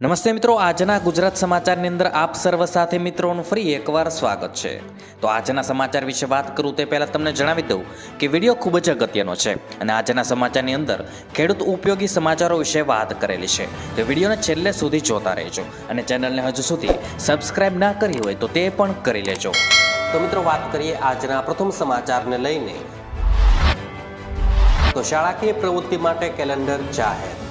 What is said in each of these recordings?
નમસ્તે મિત્રો, આજના ગુજરાત સમાચારની અંદર આપ સર્વ સાથે મિત્રોનું ફરી એકવાર સ્વાગત છે. તો આજના સમાચાર વિશે વાત કરું તે પહેલાં તમને જણાવી દઉં કે વીડિયો ખૂબ જ અગત્યનો છે અને આજના સમાચારની અંદર ખેડૂત ઉપયોગી સમાચારો વિશે વાત કરેલી છે. તો વિડીયોને છેલ્લે સુધી જોતા રહેજો અને ચેનલને હજુ સુધી સબસ્ક્રાઇબ ના કરી હોય તો તે પણ કરી લેજો. તો મિત્રો, વાત કરીએ આજના પ્રથમ સમાચારને લઈને. તો શાળાકીય પ્રવૃત્તિ માટે કેલેન્ડર જાહેર.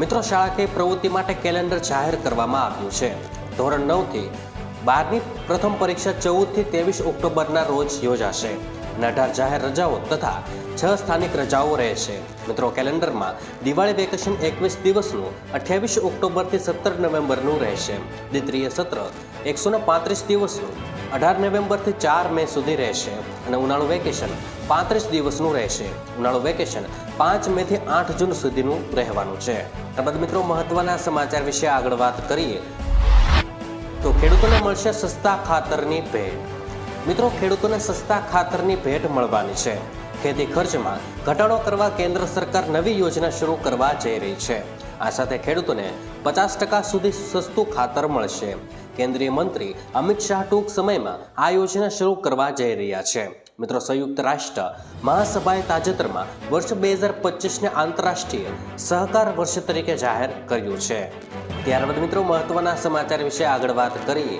મિત્રો શાળાકીય પ્રવૃત્તિ માટે કેલેન્ડર જાહેર કરવામાં આવ્યું છે. ધોરણ નવથી બારની પ્રથમ પરીક્ષા ચૌદથી ત્રેવીસ ઓક્ટોબરના રોજ યોજાશે. અને અઢાર જાહેર રજાઓ તથા છ સ્થાનિક રજાઓ રહેશે. મિત્રો, કેલેન્ડરમાં દિવાળી વેકેશન એકવીસ દિવસનું અઠ્યાવીસ ઓક્ટોબરથી સત્તર નવેમ્બરનું રહેશે. દ્વિતીય સત્ર એકસો પાંત્રીસ દિવસનું અઢાર નવેમ્બરથી ચાર મે સુધી રહેશે અને ઉનાળુ વેકેશન પાંત્રીસ દિવસનું રહેશે. ઉનાળુ વેકેશન પાંચ મે થી આઠ જૂન સુધીનું રહેવાનું છે. ત્યારબાદ મિત્રો, મહત્વના સમાચાર વિશે આગળ વાત કરીએ. તો ખેડૂતોને મળશે સસ્તા ખાતરની ભેટ. મિત્રો, ખેડૂતોને સસ્તા ખાતરની ભેટ મળવાની છે. ખેતી ખર્ચમાં ઘટાડો કરવા કેન્દ્ર સરકાર નવી યોજના શરૂ કરવા જઈ રહી છે. આ સાથે ખેડૂતોને પચાસ ટકા સુધી સસ્તું ખાતર મળશે. કેન્દ્રીય મંત્રી અમિત શાહ ટૂંક સમયમાં આ યોજના શરૂ કરવા જઈ રહ્યા છે. મિત્રો, સંયુક્ત રાષ્ટ્ર મહાસભાએ તાજેતરમાં વર્ષ બે હજાર પચીસને આંતરરાષ્ટ્રીય સહકાર વર્ષ તરીકે જાહેર કર્યું છે. ત્યારબાદ મિત્રો, મહત્વના સમાચાર વિશે આગળ વાત કરીએ.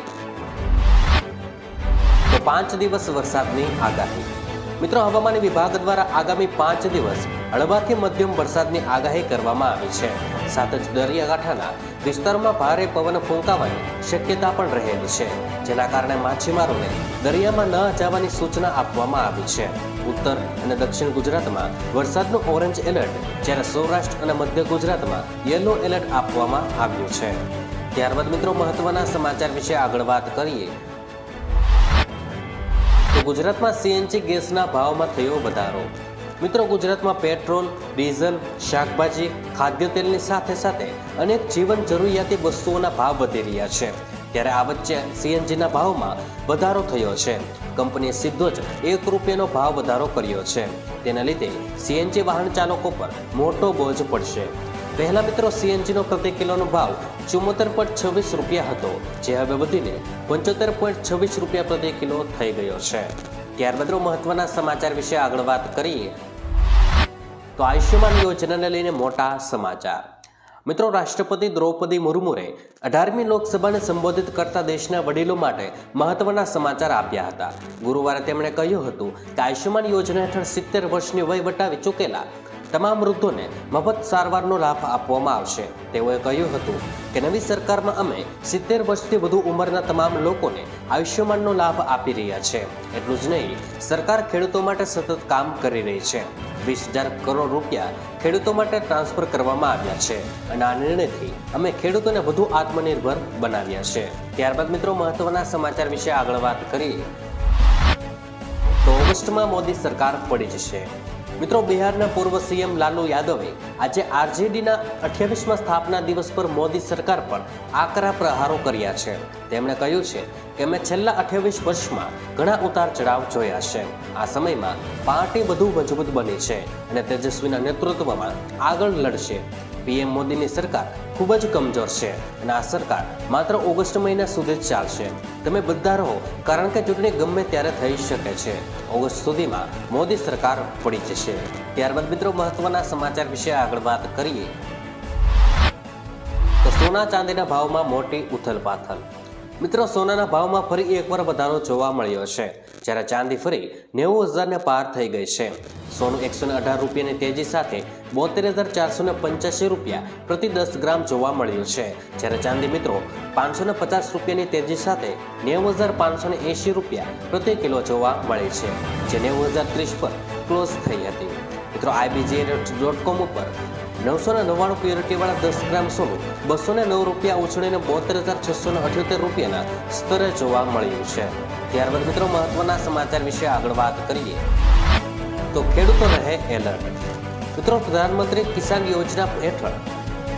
તો પાંચ દિવસ વરસાદની આગાહી. મિત્રો, હવામાન વિભાગ દ્વારા આગામી પાંચ દિવસ હળવાથી મધ્યમ વરસાદની આગાહી કરવામાં આવી છે. સાથે જ દરિયાકાંઠાના વિસ્તારોમાં ભારે પવન ફૂંકાવાની શક્યતા પણ રહેલી છે. જેના કારણે માછીમારોને દરિયામાં ન જવાની સૂચના આપવામાં આવી છે. ઉત્તર અને દક્ષિણ ગુજરાતમાં વરસાદનું ઓરેન્જ એલર્ટ જ્યારે સૌરાષ્ટ્ર અને મધ્ય ગુજરાતમાં યલો એલર્ટ આપવામાં આવ્યું છે. ત્યારબાદ મિત્રો મહત્વના સમાચાર વિશે આગળ વાત કરીએ. તો ગુજરાતમાં સીએનજી ગેસના ભાવમાં થયો વધારો. મિત્રો ગુજરાતમાં પેટ્રોલ, ડીઝલ, શાકભાજી ખાદ્ય તેલની સાથે સાથે અનેક જીવન જરૂરિયાતી વસ્તુઓના ભાવ વધી રહ્યા છે. ત્યારે આ વચ્ચે સીએનજીના ભાવમાં વધારો થયો છે. કંપનીએ સીધો જ એક રૂપિયાનો ભાવ વધારો કર્યો છે. તેના લીધે સીએનજી વાહન ચાલકો પર મોટો બોજ પડશે. પહેલા મિત્રો સીએનજીનો પ્રતિ કિલોનો ભાવ ચુમ્મોતેર પોઈન્ટ છવ્વીસ રૂપિયા હતો, જે હવે વધીને પંચોતેર પોઈન્ટ છવ્વીસ રૂપિયા પ્રતિ કિલો થઈ ગયો છે. ત્યારબાદ મહત્વના સમાચાર વિશે આગળ વાત કરીએ તો આયુષ્યમાન યોજનાને લઈને મોટા સમાચાર. મિત્રો, રાષ્ટ્રપતિ દ્રૌપદી મુર્મુએ અઢારમી લોકસભાને સંબોધિત કરતા દેશના વડીલો માટે મહત્વના સમાચાર આપ્યા હતા. ગુરુવારે તેમણે કહ્યું હતું કે આયુષ્યમાન યોજના હેઠળ સિત્તેર વર્ષની વય વટાવી ચૂકેલા તમામ વૃદ્ધોને મફત સારવારનો લાભ આપવામાં આવશે. તેઓએ કહ્યું હતું કે નવી સરકારમાં અમે સિત્તેર વર્ષથી વધુ ઉંમરના તમામ લોકોને આયુષ્યમાનનો લાભ આપી રહ્યા છે. એટલું જ નહીં, સરકાર ખેડૂતો માટે સતત કામ કરી રહી છે. વીસ હજાર કરોડ રૂપિયા ખેડૂતો માટે ટ્રાન્સફર કરવામાં આવ્યા છે અને આ નિર્ણયથી અમે ખેડૂતોને વધુ આત્મનિર્ભર બનાવ્યા છે. ત્યારબાદ મિત્રો, મહત્વના સમાચાર વિશે આગળ વાત કરીએ તો ઓગસ્ટમાં મોદી સરકાર પડી જશે. મિત્રો, બિહારના પૂર્વ સીએમ લાલુ યાદવે આજે આરજેડીના અઠ્યાવીસમાં સ્થાપના દિવસ પર મોદી સરકાર પર આકરા પ્રહારો કર્યા છે. તેમણે કહ્યું છે કે મેં છેલ્લા અઠ્યાવીસ વર્ષમાં ઘણા ઉતાર ચઢાવ જોયા છે. આ સમયમાં પાર્ટી વધુ મજબૂત બની છે અને તેજસ્વીના નેતૃત્વમાં આગળ લડશે પીએમ મોદીની સરકાર. ખૂબ જ કમજોર છે અને આ સરકાર માત્ર ઓગસ્ટ મહિના સુધી જ ચાલશે. તમે બધા રહો, કારણ કે ચૂંટણી ગમે ત્યારે થઈ શકે છે. ઓગસ્ટ સુધીમાં મોદી સરકાર પડી જશે. ત્યારબાદ મિત્રો, મહત્વના સમાચાર વિશે આગળ વાત કરીએ. તો સોના ચાંદીના ભાવમાં મોટી ઉથલપાથલ. મિત્રો, સોનાના ભાવમાં ફરી એકવાર વધારો જોવા મળ્યો છે. જ્યારે ચાંદી ફરી નેવું હજારને પાર થઈ ગઈ છે. સોનું એકસો અઢાર રૂપિયાની તેજી સાથે બોતેર હજાર ચારસો પંચ્યાસી રૂપિયા પ્રતિ દસ ગ્રામ જોવા મળ્યું છે. જ્યારે ચાંદી મિત્રો પાંચસો ને પચાસ રૂપિયાની તેજી સાથે નેવું હજાર પાંચસો એંશી રૂપિયા પ્રતિ કિલો જોવા મળી છે, જે નેવું હજાર ત્રીસ પર ક્લોઝ થઈ હતી. મિત્રો આઈબીજી ડોટ કોમ ઉપર નવસો ને નવ્વાણું પ્યોરિટીવાળા દસ ગ્રામ સોનું બસો ને નવ રૂપિયા ઉછળીને બોતેર હજાર છસો ને અઠ્યોતેર રૂપિયાના સ્તરે જોવા મળ્યું છે. ત્યારબાદ મિત્રો મહત્વના સમાચાર વિશે આગળ વાત કરીએ. તો ખેડૂતો રહે એલર્ટ. મિત્રો પ્રધાનમંત્રી કિસાન યોજના હેઠળ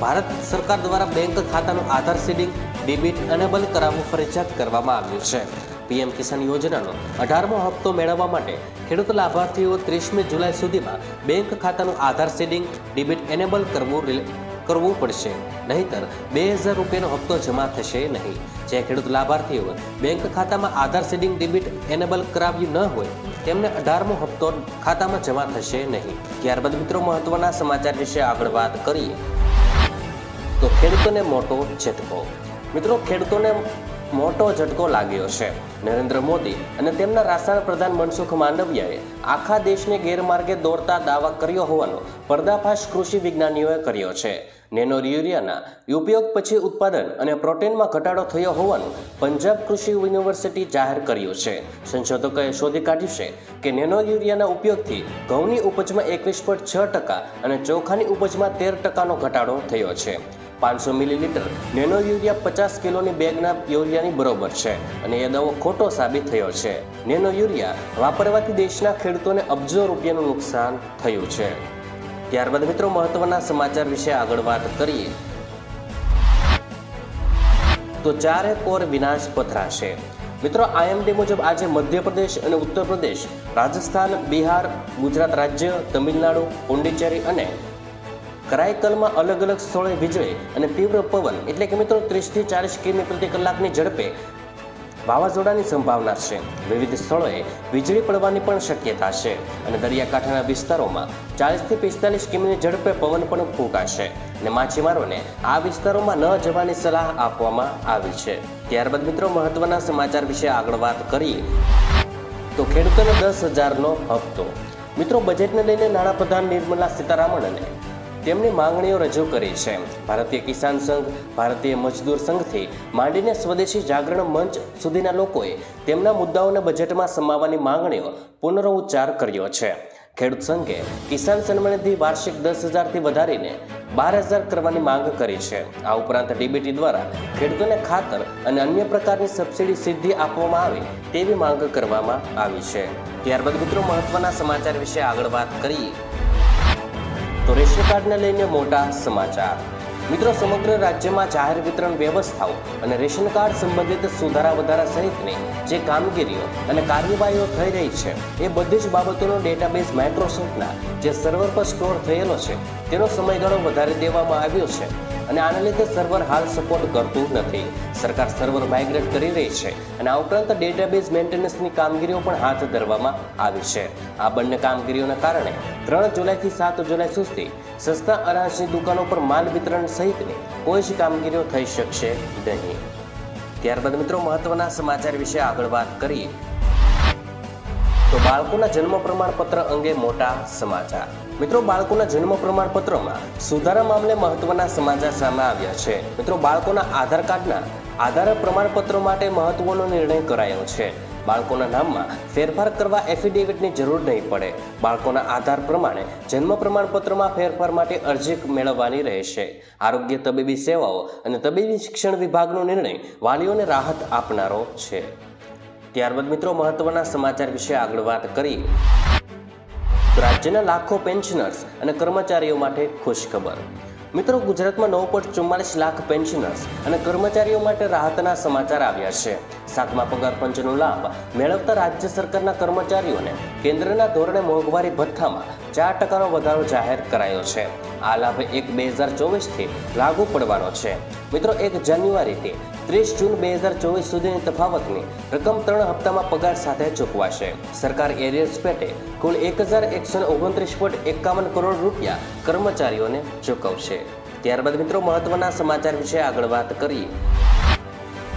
ભારત સરકાર દ્વારા બેંક ખાતાનું આધાર સીડિંગ, ડેબિટ અને બંધ કરાવવું ફરજિયાત કરવામાં આવ્યું છે. પીએમ કિસાન યોજનાનો અઢારમો હપ્તો મેળવવા માટે ખેડૂત લાભાર્થીઓ ત્રીસમી જુલાઈ સુધીમાં બેંક ખાતાનું આધાર સીડિંગ ડિબિટ એનેબલ કરવું કરવું પડશે. નહીંતર બે હજાર રૂપિયાનો હપ્તો જમા થશે નહીં. જે ખેડૂત લાભાર્થીઓ બેંક ખાતામાં આધાર સીડિંગ ડિબિટ એનેબલ કરાવ્યું ન હોય, તેમને અઢારમો હપ્તો ખાતામાં જમા થશે નહીં. ત્યારબાદ મિત્રો મહત્વના સમાચાર વિશે આગળ વાત કરીએ. તો ખેડૂતોને મોટો ઝટકો. મિત્રો ખેડૂતોને મોટો ઝટકો લાગ્યો છે. નરેન્દ્ર મોદી અને તેમના રાષ્ટ્રના પ્રધાન મનસુખ માંડવિયાએ આખા દેશને ગેરમાર્ગે દોરતા દાવા કર્યો હોવાનો પર્દાફાશ કૃષિ વિજ્ઞાનીઓએ કર્યો છે. નેનો યુરિયાના ઉપયોગ પછી ઉત્પાદન અને પ્રોટીનમાં ઘટાડો થયો હોવાનું પંજાબ કૃષિ યુનિવર્સિટી જાહેર કર્યું છે. સંશોધકોએ શોધી કાઢ્યું છે કે નેનો યુરિયાના ઉપયોગથી ઘઉંની ઉપજમાં એકવીસ પોઈન્ટ છ ટકા અને ચોખાની ઉપજમાં તેર ટકાનો ઘટાડો થયો છે. પાંચસો મિલીલીટર. નેનો યુરિયા પચાસ કિલોની બેગના યુરિયાની બરોબર છે અને એ દવો ખોટો સાબિત થયો છે. નેનો યુરિયા વાપરવાથી દેશના ખેડૂતોને અબજો રૂપિયાનું નુકસાન થયું છે. ત્યારબાદ મિત્રો મહત્વના સમાચાર વિશે આગળ વાત કરીએ. તો ચારે કોર વિનાશ પથરાશે. મિત્રો આઈએમડી મુજબ આજે મધ્યપ્રદેશ અને ઉત્તર પ્રદેશ રાજસ્થાન, બિહાર, ગુજરાત રાજ્ય, તમિલનાડુ, પુંડિચેરી અને કરાઈકલમાં અલગ અલગ સ્થળોએ વીજળી અને તીવ્ર પવન એટલે કે મિત્રો ત્રીસથી ચાલીસ કિમી પ્રતિ કલાકની ઝડપે વાવાઝોડાની સંભાવના છે. વિવિધ સ્થળોએ વીજળી પડવાની પણ શક્યતા છે અને દરિયાકાંઠાના વિસ્તારોમાં ચાલીસથી પિસ્તાલીસ કિમીની ઝડપે પવન પણ ફૂંકાશે અને માછીમારોને આ વિસ્તારોમાં ન જવાની સલાહ આપવામાં આવી છે. ત્યારબાદ મિત્રો મહત્વના સમાચાર વિશે આગળ વાત કરીએ તો ખેડૂતોને દસ હજારનો હપ્તો. મિત્રો બજેટને લઈને નાણાપ્રધાન નિર્મલા સીતારામણે તેમની માંગણીઓ રજૂ કરી છે. ભારતીય કિસાન સંઘ, ભારતીય મજદૂર સંઘથી માંડીને સ્વદેશી જાગરણ મંચ સુધીના લોકોએ તેમના મુદ્દાઓને બજેટમાં સમાવવાની માંગણીઓ પુનરોચ્ચાર કર્યો છે. ખેડૂત સંઘે કિસાન સન્માનિધિ વાર્ષિક દસ હજારથી વધારીને બાર હજાર કરવાની માંગ કરી છે. આ ઉપરાંત ડીબીટી દ્વારા ખેડૂતોને ખાતર અને અન્ય પ્રકારની સબસિડી સીધી આપવામાં આવે તેવી માંગ કરવામાં આવી છે. ત્યારબાદ મિત્રો મહત્વના સમાચાર વિશે આગળ વાત કરીએ. તો રેશન કાર્ડને લઈને મોટા સમાચાર. મિત્રો, સમગ્ર રાજ્યમાં જાહેર વિતરણ વ્યવસ્થાઓ અને રેશન કાર્ડ સંબંધિત સુધારા વધારા સહિતની જે કામગીરીઓ અને કાર્યવાહીઓ થઈ રહી છે, એ બધી જ બાબતોનો ડેટાબેઝ માઇક્રોસોફ્ટના જે સર્વર પર સ્ટોર થયેલો છે, તેનો સમયગાળો વધારી દેવામાં આવ્યો છે. અને આના લીધે સર્વર હાલ સપોર્ટ કરતું નથી. સરકાર સર્વર માઇગ્રેટ કરી રહી છે અને આ ઉપરાંત ડેટાબેઝ મેન્ટેનન્સની કામગીરીઓ પણ હાથ ધરવામાં આવી છે. આ બંને કામગીરીઓના કારણે ત્રણ જુલાઈથી સાત જુલાઈ સુધી સસ્તા અનાજની દુકાનો પર માલ વિતરણ સહિતની કોઈ જ કામગીરીઓ થઈ શકશે નહીં. ત્યારબાદ મિત્રો, મહત્વના સમાચાર વિશે આગળ વાત કરીએ. તો બાળકોના જન્મ પ્રમાણપત્ર અંગે મોટા સમાચાર. મિત્રો, બાળકોના જન્મ પ્રમાણપત્રમાં સુધારા મામલે મહત્વના સમાચાર સામે આવ્યા છે. મિત્રો, બાળકોના આધાર કાર્ડના આધાર પ્રમાણપત્રો માટે મહત્વનો નિર્ણય કરાયો છે. બાળકોના નામમાં ફેરફાર કરવા એફિડેવિટની જરૂર નહીં પડે. બાળકોના આધાર પ્રમાણે જન્મ પ્રમાણપત્રમાં ફેરફાર માટે અરજી મેળવવાની રહેશે. આરોગ્ય તબીબી સેવાઓ અને તબીબી શિક્ષણ વિભાગનો નિર્ણય વાલીઓને રાહત આપનારો છે. ત્યારબાદ મિત્રો, મહત્વના સમાચાર વિશે આગળ વાત કરીએ. તો રાજ્યના લાખો પેન્શનર્સ અને કર્મચારીઓ માટે ખુશખબર. મિત્રો, ગુજરાતમાં નવ પોઈન્ટ ચુમ્માલીસ લાખ પેન્શનર્સ અને કર્મચારીઓ માટે રાહતના સમાચાર આવ્યા છે. સાતમા પગાર પંચનો લાભ મેળવતા રાજ્ય સરકારના કર્મચારીઓને કેન્દ્રના ધોરણે મોંઘવારી ભથ્થામાં ચાર ટકાનો વધારો જાહેર કરાયો છે. આ લાભ એક બે હજાર ચોવીસથી લાગુ પડવાનો છે. મિત્રો, એક જાન્યુઆરીથી ત્રીસ જૂન બે હજાર ચોવીસ સુધીની તફાવતની રકમ ત્રણ હપ્તામાં પગાર સાથે ચૂકવાશે. સરકાર એરિયર્સ પેટે કુલ એક હજાર એકસો ઓગણત્રીસ પોઈન્ટ એકાવન કરોડ રૂપિયા કર્મચારીઓને ચૂકવશે. ત્યારબાદ મિત્રો, મહત્વના સમાચાર વિશે આગળ વાત કરીએ.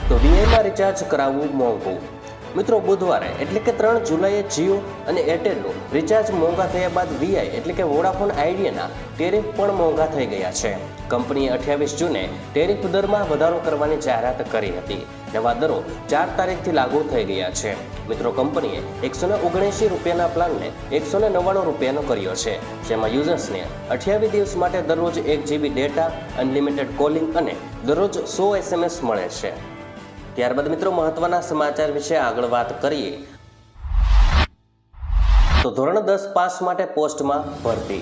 તો વીઆઈમાં રિચાર્જ કરાવવું મોંઘું. મિત્રો બુધવારે, એટલે કે ત્રણ જુલાઈએ જીઓ અને એરટેલનું રિચાર્જ મોંઘા થયા બાદ વીઆઈ એટલે કે વોડાફોન આઈડિયાના ટેરિફ પણ મોંઘા થઈ ગયા છે. કંપનીએ અઠ્યાવીસ જૂને ટેરિફ દરમાં વધારો કરવાની જાહેરાત કરી હતી. નવા દરો ચાર તારીખથી લાગુ થઈ ગયા છે. મિત્રો, કંપનીએ એકસો ને ઓગણએંશી રૂપિયાના પ્લાનને એકસો ને નવ્વાણું રૂપિયાનો કર્યો છે. જેમાં યુઝર્સને અઠ્યાવીસ દિવસ માટે દરરોજ એક જીબી ડેટા અનલિમિટેડ કોલિંગ અને દરરોજ સો એસએમએસ મળે છે. ત્યારબાદ મિત્રો મહત્વના સમાચાર વિશે આગળ વાત કરીએ. તો ધોરણ દસ પાસ માટે પોસ્ટમાં ભરતી.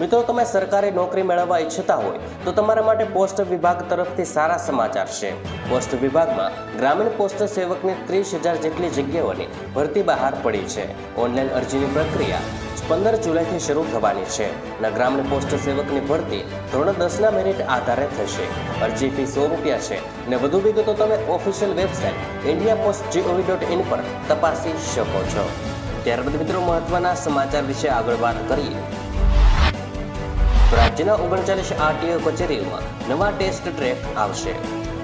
મિત્રો, તમે સરકારી નોકરી મેળવવા ઈચ્છતા હોય, તો તમારા માટે પોસ્ટ વિભાગ તરફથી સારા સમાચાર છે. પોસ્ટ વિભાગમાં ગ્રામીણ પોસ્ટ સેવકની ત્રીસ હજાર જેટલી જગ્યાઓની ભરતી બહાર પડી છે. ઓનલાઈન અરજીની પ્રક્રિયા પંદર જુલાઈથી શરૂ થવાની છે. અને પોસ્ટ સેવકની ભરતી ધોરણ દસના મેરિટ આધારે થશે. અરજી ફી સો રૂપિયા છે. ને વધુ વિગતો તમે official website India post G O V dot in પર તપાસી શકો છો. ત્યારબાદ મિત્રો મહત્વના સમાચાર વિશે આગળ વાત કરીએ. રાજ્યના ઓગણચાલીસ આરટીઓ કચેરીઓમાં નવા ટેસ્ટ ટ્રેક આવશે.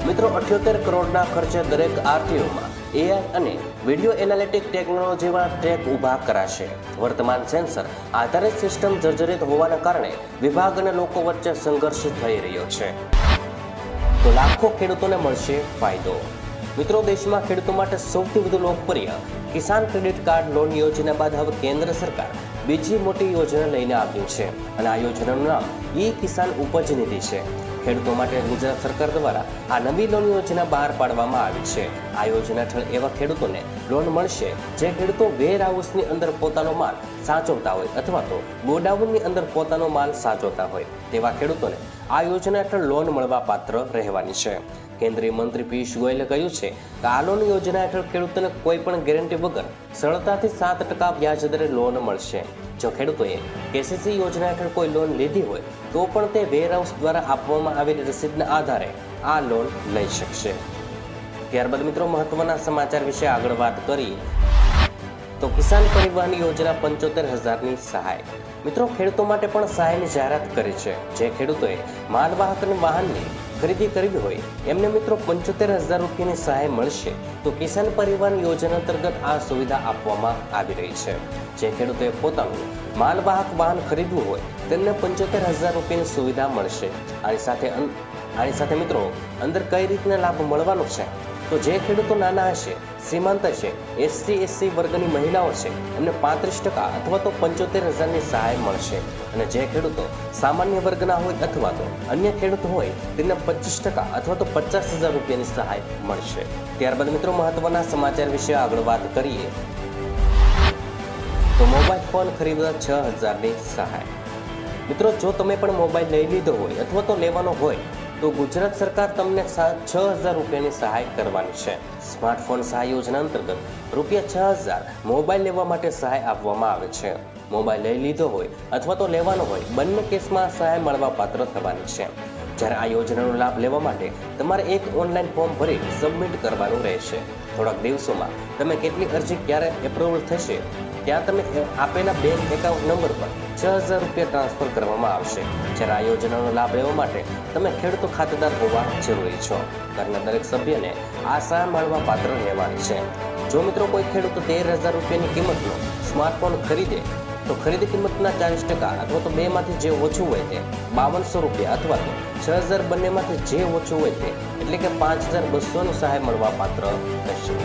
મિત્રો અઠ્યોતેર કરોડના ખર્ચે દરેક આરટીઓમાં એઆઈ અને વીડિયો એનાલિટિક ટેકનોલોજીમાં ટ્રેક ઊભા કરાશે. વર્તમાન સેન્સર આધારિત સિસ્ટમ જર્જરિત હોવાના કારણે વિભાગ અને લોકો વચ્ચે સંઘર્ષ થઈ રહ્યો છે. તો લાખો ખેડૂતોને મળશે ફાયદો. મિત્રો, દેશમાં ખેડૂતો માટે સૌથી વધુ લોકપ્રિય કિસાન ક્રેડિટ કાર્ડ લોન યોજના બાદ હવે કેન્દ્ર સરકાર બીજી મોટી યોજના લઈને આવ્યું છે. અને આ યોજનાનું નામ ઈ કિસાન ઉપજ નિધિ છે. ખેડૂતો માટે ગુજરાત સરકાર દ્વારા આ નવી લોન યોજના બહાર પાડવામાં આવી છે. આ યોજના હેઠળ એવા ખેડૂતોને લોન મળશે જે ખેડૂતો વેર હાઉસની અંદર પોતાનો માલ સાચવતા હોય અથવા તો ગોડાઉનની અંદર પોતાનો માલ સાચવતા હોય તેવા ખેડૂતોને આ યોજના હેઠળ લોન મળવા પાત્ર રહેવાની છે. કેન્દ્રીય મંત્રી પિયુષ ગોયલે કહ્યું છે કે આ લોન યોજના હેઠળ ખેડૂતોને કોઈ પણ ગેરંટી વગર સરળતાથી સાત ટકા વ્યાજ દરે લોન મળશે. જો ખેડૂતોએ કેસીસી યોજના હેઠળ કોઈ લોન લીધી હોય, તો પણ તે વેરહાઉસ દ્વારા આપવામાં આવેલી રસીદના આધારે આ લોન લઈ શકશે. ત્યારબાદ મિત્રો, મહત્વના સમાચાર વિશે આગળ વાત કરીએ તો કિસાન પરિવહન યોજના પંચોતેર હજારની સહાય. મિત્રો, ખેડૂતો માટે પણ સહાયની જાહેરાત કરી છે. જે ખેડૂતોએ માલવાહક વાહનની ખરીદી કરવી હોય, એમને મિત્રો પંચોતેર હજાર રૂપિયાની સહાય મળશે. તો કિસાન પરિવહન યોજના અંતર્ગત આ સુવિધા આપવામાં આવી રહી છે. જે ખેડૂતોએ પોતાનું માલવાહક વાહન ખરીદવું હોય, તેમને પંચોતેર હજાર રૂપિયાની સુવિધા મળશે. આની સાથે આની સાથે મિત્રો, અંદર કઈ રીતના લાભ મળવાનો છે? તો જે ખેડૂતો નાના હશે સીમાંત હશે એસટી એસસી વર્ગની મહિલાઓ છે, એમને પાંત્રીસ ટકા અથવા તો પંચોતેર હજારની સહાય મળશે. અને જે ખેડૂતો સામાન્ય વર્ગના હોય અથવા તો અન્ય ખેડૂત હોય, તેમને પચીસ ટકા અથવા તો પચાસ હજાર રૂપિયાની સહાય મળશે. ત્યારબાદ મિત્રો મહત્વના સમાચાર વિશે આગળ વાત કરીએ. તો મોબાઈલ ફોન ખરીદવા છ હજારની સહાય. મિત્રો, જો તમે પણ મોબાઈલ લઈ લીધો હોય અથવા તો લેવાનો હોય તો ગુજરાત સરકાર તમને છ હજાર રૂપિયાની સહાય કરવાની છે. સ્માર્ટફોન સહાય યોજના અંતર્ગત રૂપિયા છ હજાર મોબાઈલ લેવા માટે સહાય આપવામાં આવે છે. મોબાઈલ લઈ લીધો હોય અથવા તો લેવાનો હોય, બંને કેસમાં સહાય મળવા પાત્ર થવાની છે. જ્યારે આ યોજનાનો લાભ લેવા માટે તમારે એક ઓનલાઈન ફોર્મ ભરી સબમિટ કરવાનું રહેશે. થોડાક દિવસોમાં તમે કેટલી અરજી ક્યારે એપ્રુવલ થશે ત્યાં તમે આપેલા બેંક એકાઉન્ટ નંબર પર છ હજાર રૂપિયા ટ્રાન્સફર કરવામાં આવશે. જ્યારે આ યોજનાનો લાભ લેવા માટે તમે ખેડૂતો ખાતેદાર હોવા જરૂરી છો. ઘરના દરેક સભ્યને આ સહાય મળવા પાત્ર રહેવાની છે. જો મિત્રો કોઈ ખેડૂતો તેર હજાર રૂપિયાની કિંમતનો સ્માર્ટફોન ખરીદે, તો ખરીદી કિંમતના ચાલીસ ટકા અથવા તો બેમાંથી જે ઓછું હોય તે બાવનસો રૂપિયા અથવા તો છ હજાર બંનેમાંથી જે ઓછું હોય તે, એટલે કે પાંચ હજાર બસોનું સહાય મળવા પાત્ર થશે